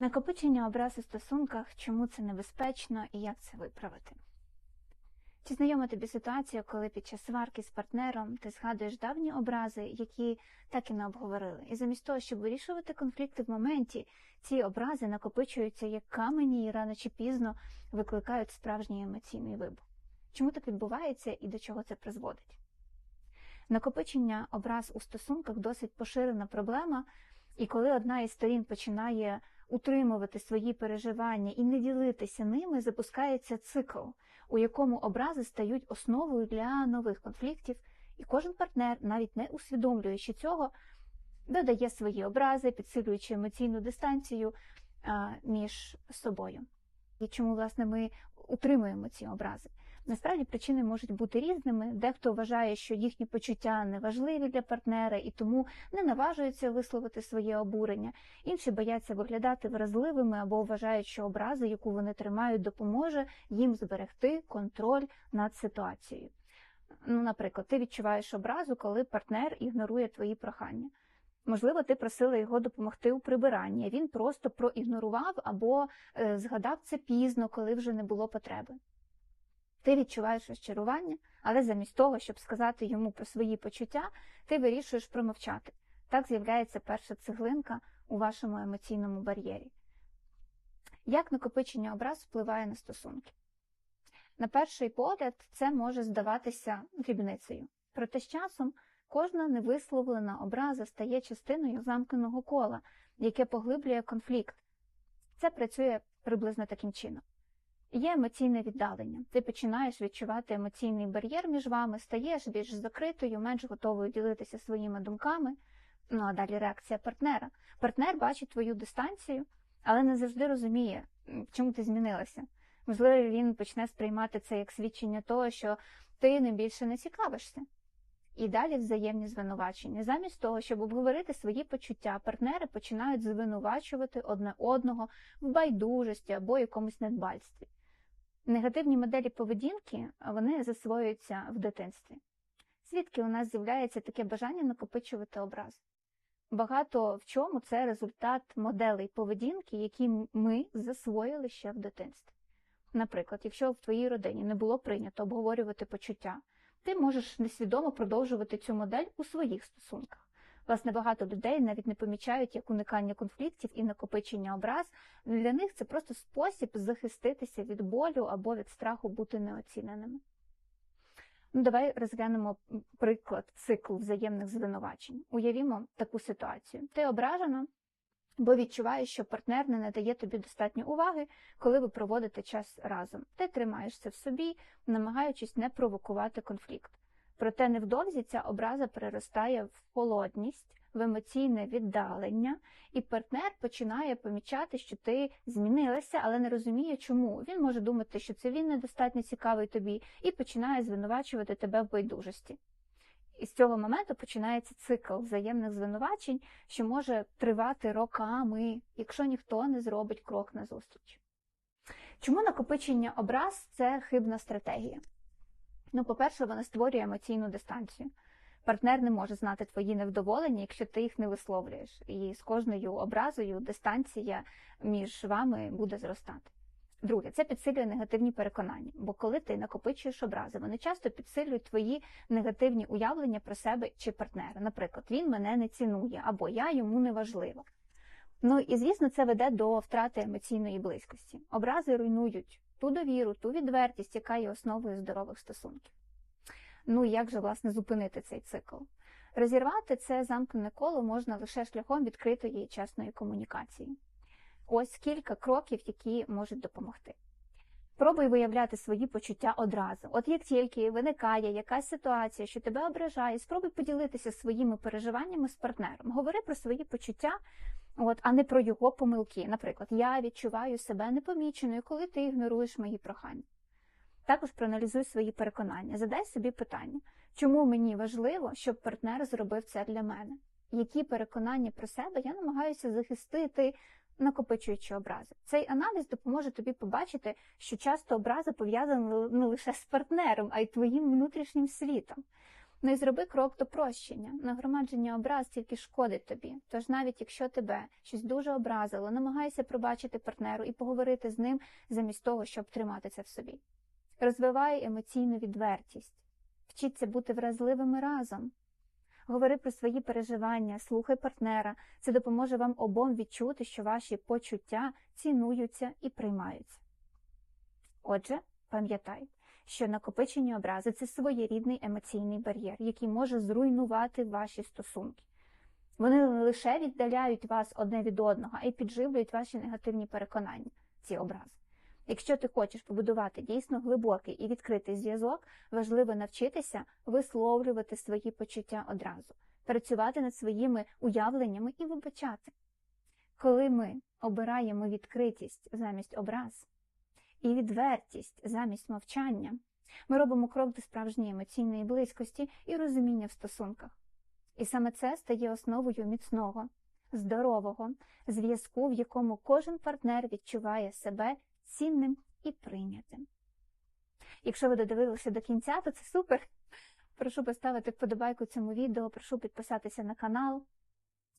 Накопичення образ у стосунках, чому це небезпечно і як це виправити? Чи знайома тобі ситуація, коли під час сварки з партнером ти згадуєш давні образи, які так і не обговорили, і замість того, щоб вирішувати конфлікти в моменті, ці образи накопичуються як камені і рано чи пізно викликають справжній емоційний вибух? Чому так відбувається і до чого це призводить? Накопичення образ у стосунках досить поширена проблема, і коли одна із сторін починає утримувати свої переживання і не ділитися ними, запускається цикл, у якому образи стають основою для нових конфліктів, і кожен партнер, навіть не усвідомлюючи цього, додає свої образи, підсилюючи емоційну дистанцію між собою. І чому, власне, ми утримуємо ці образи? Насправді причини можуть бути різними. Дехто вважає, що їхні почуття не важливі для партнера і тому не наважуються висловити своє обурення. Інші бояться виглядати вразливими або вважають, що образа, яку вони тримають, допоможе їм зберегти контроль над ситуацією. Ну, наприклад, ти відчуваєш образу, коли партнер ігнорує твої прохання. Можливо, ти просила його допомогти у прибиранні, він просто проігнорував або е, згадав це пізно, коли вже не було потреби. Ти відчуваєш розчарування, але замість того, щоб сказати йому про свої почуття, ти вирішуєш промовчати. Так з'являється перша цеглинка у вашому емоційному бар'єрі. Як накопичення образ впливає на стосунки? На перший погляд, це може здаватися дрібницею, проте з часом кожна невисловлена образа стає частиною замкненого кола, яке поглиблює конфлікт. Це працює приблизно таким чином. Є емоційне віддалення. Ти починаєш відчувати емоційний бар'єр між вами, стаєш більш закритою, менш готовою ділитися своїми думками. Ну а далі реакція партнера. Партнер бачить твою дистанцію, але не завжди розуміє, чому ти змінилася. Можливо, він почне сприймати це як свідчення того, що ти ним більше не цікавишся. І далі взаємні звинувачення. Замість того, щоб обговорити свої почуття, партнери починають звинувачувати одне одного в байдужості або якомусь недбальстві. Негативні моделі поведінки вони засвоюються в дитинстві. Звідки у нас з'являється таке бажання накопичувати образ? Багато в чому це результат моделей поведінки, які ми засвоїли ще в дитинстві. Наприклад, якщо в твоїй родині не було прийнято обговорювати почуття, ти можеш несвідомо продовжувати цю модель у своїх стосунках. Власне, багато людей навіть не помічають як уникання конфліктів і накопичення образ. Для них це просто спосіб захиститися від болю або від страху бути неоціненими. Ну, Давай розглянемо приклад циклу взаємних звинувачень. Уявімо таку ситуацію. Ти ображена, бо відчуваєш, що партнер не надає тобі достатньо уваги, коли ви проводите час разом. Ти тримаєшся в собі, намагаючись не провокувати конфлікт. Проте невдовзі ця образа переростає в холодність, в емоційне віддалення, і партнер починає помічати, що ти змінилася, але не розуміє, чому. Він може думати, що це він недостатньо цікавий тобі, і починає звинувачувати тебе в байдужості. І з цього моменту починається цикл взаємних звинувачень, що може тривати роками, якщо ніхто не зробить крок назустріч. Чому накопичення образ це хибна стратегія? Ну, по-перше, вона створює емоційну дистанцію. Партнер не може знати твої невдоволення, якщо ти їх не висловлюєш. І з кожною образою дистанція між вами буде зростати. Друге, це підсилює негативні переконання, бо коли ти накопичуєш образи, вони часто підсилюють твої негативні уявлення про себе чи партнера. Наприклад, він мене не цінує або я йому не важлива. Ну і звісно, це веде до втрати емоційної близькості. Образи руйнують ту довіру, ту відвертість, яка є основою здорових стосунків. Ну і як же, власне, зупинити цей цикл? Розірвати це замкнене коло можна лише шляхом відкритої і чесної комунікації. Ось кілька кроків, які можуть допомогти. Пробуй виявляти свої почуття одразу. От як тільки виникає якась ситуація, що тебе ображає, спробуй поділитися своїми переживаннями з партнером. Говори про свої почуття От, а не про його помилки. Наприклад, я відчуваю себе непоміченою, коли ти ігноруєш мої прохання. Також проаналізуй свої переконання. Задай собі питання, чому мені важливо, щоб партнер зробив це для мене? Які переконання про себе я намагаюся захистити, накопичуючи образи? Цей аналіз допоможе тобі побачити, що часто образи пов'язані не лише з партнером, а й твоїм внутрішнім світом. І зроби крок до прощення. Нагромадження образ тільки шкодить тобі. Тож навіть якщо тебе щось дуже образило, намагайся пробачити партнеру і поговорити з ним замість того, щоб тримати це в собі. Розвивай емоційну відвертість, вчіться бути вразливими разом. Говори про свої переживання, слухай партнера. Це допоможе вам обом відчути, що ваші почуття цінуються і приймаються. Отже, пам'ятай, що накопичені образи це своєрідний емоційний бар'єр, який може зруйнувати ваші стосунки. Вони не лише віддаляють вас одне від одного, а й підживлюють ваші негативні переконання, ці образи. Якщо ти хочеш побудувати дійсно глибокий і відкритий зв'язок, важливо навчитися висловлювати свої почуття одразу, працювати над своїми уявленнями і вибачати. Коли ми обираємо відкритість замість образ і відвертість замість мовчання, ми робимо крок до справжньої емоційної близькості і розуміння в стосунках. І саме це стає основою міцного, здорового зв'язку, в якому кожен партнер відчуває себе цінним і прийнятим. Якщо ви додивилися до кінця, то це супер. Прошу поставити вподобайку цьому відео, прошу підписатися на канал,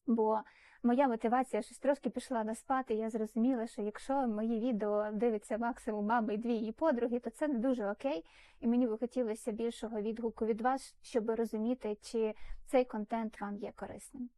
бо моя мотивація щось трошки пішла на спад, і я зрозуміла, що якщо мої відео дивиться максимум мами і дві її подруги, то це не дуже окей. І мені би хотілося більшого відгуку від вас, щоб розуміти, чи цей контент вам є корисним.